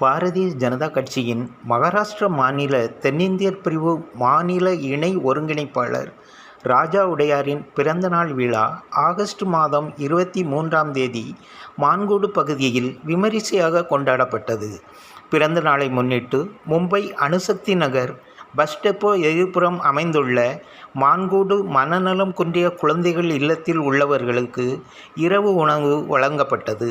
பாரதிய ஜனதா கட்சியின் மகாராஷ்டிர மாநில தென்னிந்தியர் பிரிவு மாநில இணை ஒருங்கிணைப்பாளர் ராஜா உடையாரின் பிறந்தநாள் விழா ஆகஸ்ட் மாதம் இருபத்தி மூன்றாம் தேதி மான்கூடு பகுதியில் விமரிசையாக கொண்டாடப்பட்டது. பிறந்த நாளை முன்னிட்டு மும்பை அணுசக்தி நகர் பஸ் டெப்போ எதிர்ப்புறம் அமைந்துள்ள மான்கூடு மனநலம் குன்றிய குழந்தைகள் இல்லத்தில் உள்ளவர்களுக்கு இரவு உணவு வழங்கப்பட்டது.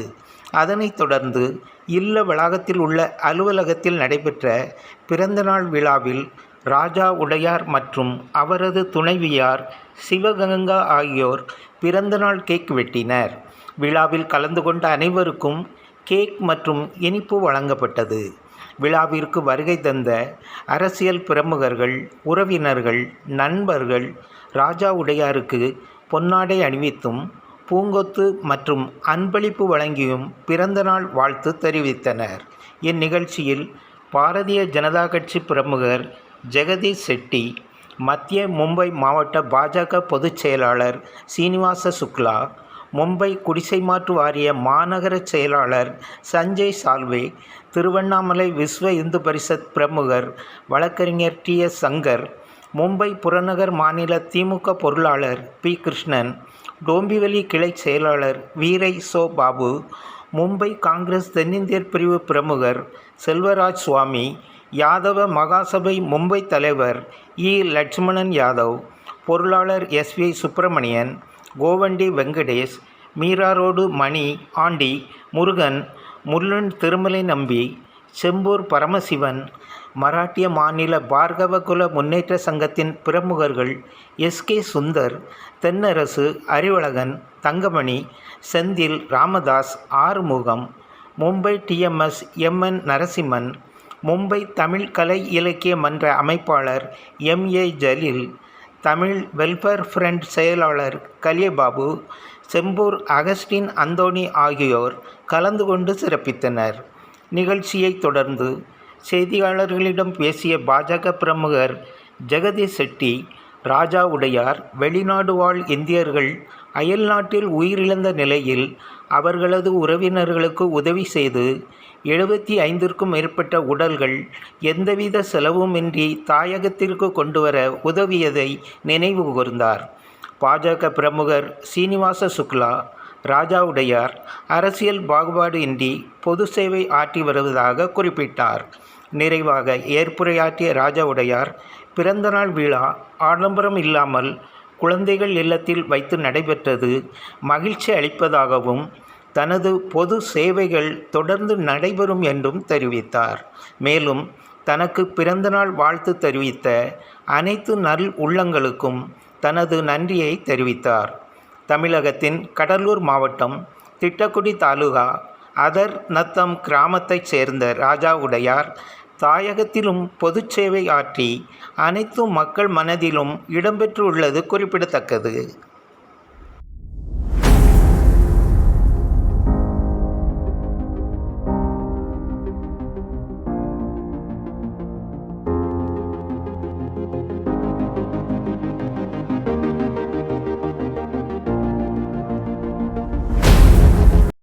அதனைத் தொடர்ந்து இல்ல வளாகத்தில் உள்ள அலுவலகத்தில் நடைபெற்ற பிறந்தநாள் விழாவில் ராஜா உடையார் மற்றும் அவரது துணைவியார் சிவகங்கா ஆகியோர் பிறந்தநாள் கேக் வெட்டினர். விழாவில் கலந்து கொண்ட அனைவருக்கும் கேக் மற்றும் இனிப்பு வழங்கப்பட்டது. விழாவிற்கு வருகை தந்த அரசியல் பிரமுகர்கள் உறவினர்கள் நண்பர்கள் ராஜா உடையாருக்கு பொன்னாடை அணிவித்தும் பூங்கொத்து மற்றும் அன்பளிப்பு வழங்கியும் பிறந்தநாள் வாழ்த்து தெரிவித்தனர். இந்நிகழ்ச்சியில் பாரதிய ஜனதா கட்சி பிரமுகர் ஜெகதீஷ் ஷெட்டி மத்திய மும்பை மாவட்ட பாஜக பொதுச் செயலாளர் சீனிவாச சுக்லா மும்பை குடிசை மாற்று வாரிய மாநகர செயலாளர் சஞ்சய் சால்வே திருவண்ணாமலை விஸ்வ இந்து பரிஷத் பிரமுகர் வழக்கறிஞர் டி. எஸ். சங்கர் மும்பை புறநகர் மாநில திமுக பொருளாளர் பி. கிருஷ்ணன் டோம்பிவலி கிளை செயலாளர் வீரை சோ. பாபு மும்பை காங்கிரஸ் தென்னிந்தியர் பிரிவு பிரமுகர் செல்வராஜ் சுவாமி யாதவ மகாசபை மும்பை தலைவர் இ. லட்சுமணன் யாதவ் பொருளாளர் S. V. Subramanian Govandi Venkatesh Mira road Mani Andi Murugan Mullan Thirumalai Nambi Chembur Paramasivan மராட்டிய மாநில பார்கவ குல முன்னேற்ற சங்கத்தின் பிரமுகர்கள் S. K. Sundar Thennarasu Arivazhagan Thangamani Senthil Ramadoss Arumugam Mumbai TMS MN Narasimhan Mumbai Tamil கலை இலக்கிய மன்ற அமைப்பாளர் M. A. Jaleel Tamil welfare front செயலாளர் கலியபாபு செம்பூர் அகஸ்டின் அந்தோணி ஆகியோர் கலந்து கொண்டு சிறப்பித்தனர். நிகழ்ச்சியைத் தொடர்ந்து செய்தியாளர்களிடம் பேசிய பாஜக பிரமுகர் ஜெகதீஷ் ஷெட்டி ராஜா உடையார் வெளிநாடு வாழ் இந்தியர்கள் அயல்நாட்டில் உயிரிழந்த நிலையில் அவர்களது உறவினர்களுக்கு உதவி செய்து எழுபத்தி ஐந்திற்கும் மேற்பட்ட உடல்கள் எந்தவித செலவுமின்றி தாயகத்திற்கு கொண்டுவர உதவியதை நினைவு கூர்ந்தார். பாஜக பிரமுகர் சீனிவாச சுக்லா ராஜாவுடையார் அரசியல் பாகுபாடு இன்றி பொது சேவை ஆற்றி வருவதாக குறிப்பிட்டார். நிறைவாக ஏற்புரையாற்றிய ராஜாவுடையார் பிறந்தநாள் விழா ஆடம்பரம் இல்லாமல் குழந்தைகள் இல்லத்தில் வைத்து நடைபெற்றது மகிழ்ச்சி அளிப்பதாகவும் தனது பொது சேவைகள் தொடர்ந்து நடைபெறும் என்றும் தெரிவித்தார். மேலும் தனக்கு பிறந்தநாள் வாழ்த்து தெரிவித்த அனைத்து நல் உள்ளங்களுக்கும் தனது நன்றியை தெரிவித்தார். தமிழகத்தின் கடலூர் மாவட்டம் திட்டக்குடி தாலுகா அதர் நத்தம் கிராமத்தைச் சேர்ந்த ராஜா உடையார் தாயகத்திலும் பொதுச் சேவை ஆற்றி அனைத்து மக்கள் மனதிலும் இடம்பெற்றுள்ளது குறிப்பிடத்தக்கது.